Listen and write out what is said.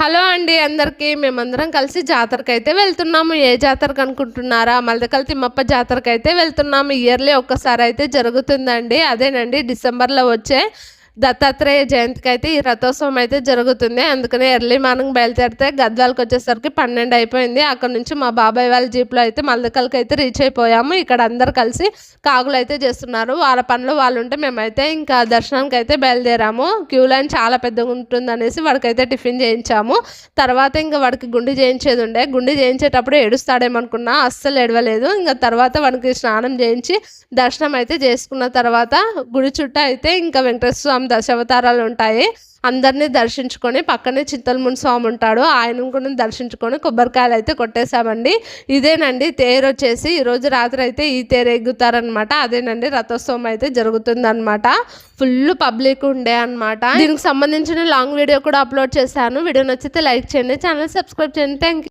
Hello అండి అందరికీ మేమందరం కలిసి జాతరకు అయితే వెళ్తున్నాము. ఏ జాతరకు అనుకుంటున్నారా? మల్దకల్ తిమ్మప్ప జాతరకు అయితే వెళ్తున్నాము. ఇయర్లీ ఒక్కసారి అయితే జరుగుతుందండి. అదేనండి డిసెంబర్లో వచ్చే దత్తాత్రేయ జయంతికి అయితే ఈ రథోత్సవం అయితే జరుగుతుంది. అందుకనే ఎర్లీ మార్నింగ్ బయలుదేరితే గద్వాలకు వచ్చేసరికి పన్నెండు అయిపోయింది. అక్కడ నుంచి మా బాబాయ్ వాళ్ళ జీప్లో అయితే మల్దకల్కి అయితే రీచ్ అయిపోయాము. ఇక్కడ అందరు కలిసి కాగులు అయితే చేస్తున్నారు. వాళ్ళ పనులు వాళ్ళు ఉంటే మేమైతే ఇంకా దర్శనానికి అయితే బయలుదేరాము. క్యూ లైన్ చాలా పెద్దగా ఉంటుంది అనేసి వాడికైతే టిఫిన్ చేయించాము. తర్వాత ఇంకా వాడికి గుండి చేయించేది ఉండే. గుండి చేయించేటప్పుడు ఏడుస్తాడేమనుకున్నా అస్సలు ఏడవలేదు. ఇంకా తర్వాత వాడికి స్నానం చేయించి దర్శనం అయితే చేసుకున్న తర్వాత గుడి చుట్టూ అయితే ఇంకా వెంకటేశ్వర స్వామి దశావతారాలు ఉంటాయి. అందరినీ దర్శించుకొని పక్కనే చింతలముని స్వామి ఉంటాడు. ఆయన కూడా దర్శించుకొని కొబ్బరికాయలు అయితే కొట్టేశామండి. ఇదేనండి తేరు వచ్చేసి ఈరోజు రాత్రి అయితే ఈ తేరు ఎగ్గుతారనమాట అదేనండి రథోత్సవం అయితే జరుగుతుందనమాట ఫుల్ పబ్లిక్ ఉండే అనమాట దీనికి సంబంధించిన లాంగ్ వీడియో కూడా అప్లోడ్ చేశాను. వీడియో నచ్చితే లైక్ చేయండి ఛానల్ సబ్స్క్రైబ్ చేయండి. థ్యాంక్